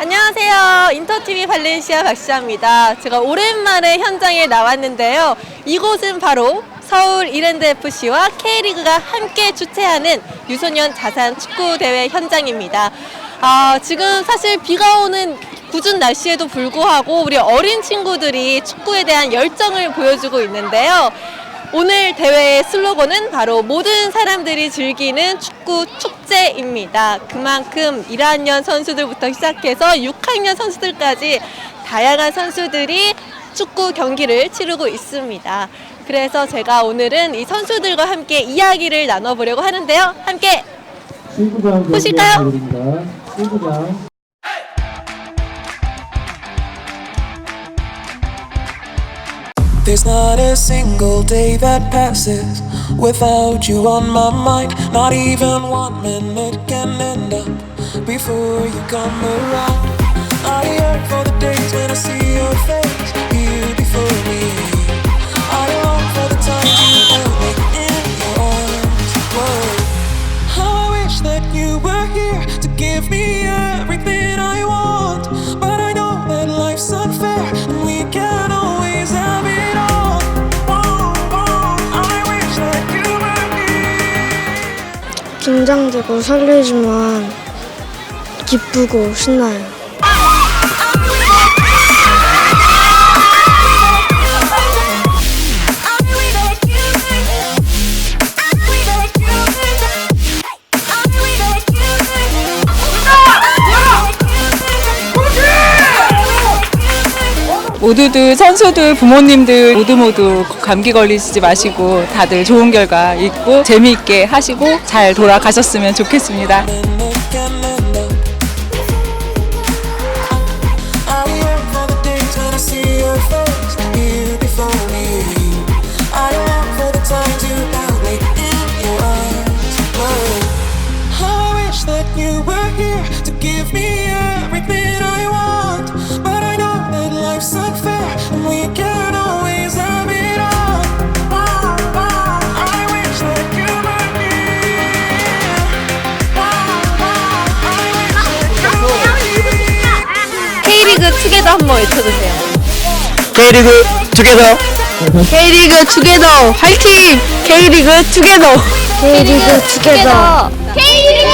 안녕하세요. 인터TV 발렌시아 박시아입니다. 제가 오랜만에 현장에 나왔는데요. 이곳은 바로 서울 이랜드 FC와 K리그가 함께 주최하는 유소년 자산 축구 대회 현장입니다. 아, 지금 사실 비가 오는 궂은 날씨에도 불구하고 우리 어린 친구들이 축구에 대한 열정을 보여주고 있는데요. 오늘 대회의 슬로건은 바로 모든 사람들이 즐기는 축구 축제입니다. 그만큼 1학년 선수들부터 시작해서 6학년 선수들까지 다양한 선수들이 축구 경기를 치르고 있습니다. 그래서 제가 오늘은 이 선수들과 함께 이야기를 나눠보려고 하는데요. 함께 보실까요? There's not a single day that passes without you on my mind. Not even one minute can end up before you come around. I yearn for the days when I see 긴장되고 설레지만 기쁘고 신나요. 모두들 선수들 부모님들 모두 모두 감기 걸리지 마시고 다들 좋은 결과 있고 재미있게 하시고 잘 돌아가셨으면 좋겠습니다. 투게더 한번 외쳐주세요. K리그 투게더 K리그 투게더 화이팅! K리그 투게더! K리그 투게더. K리그!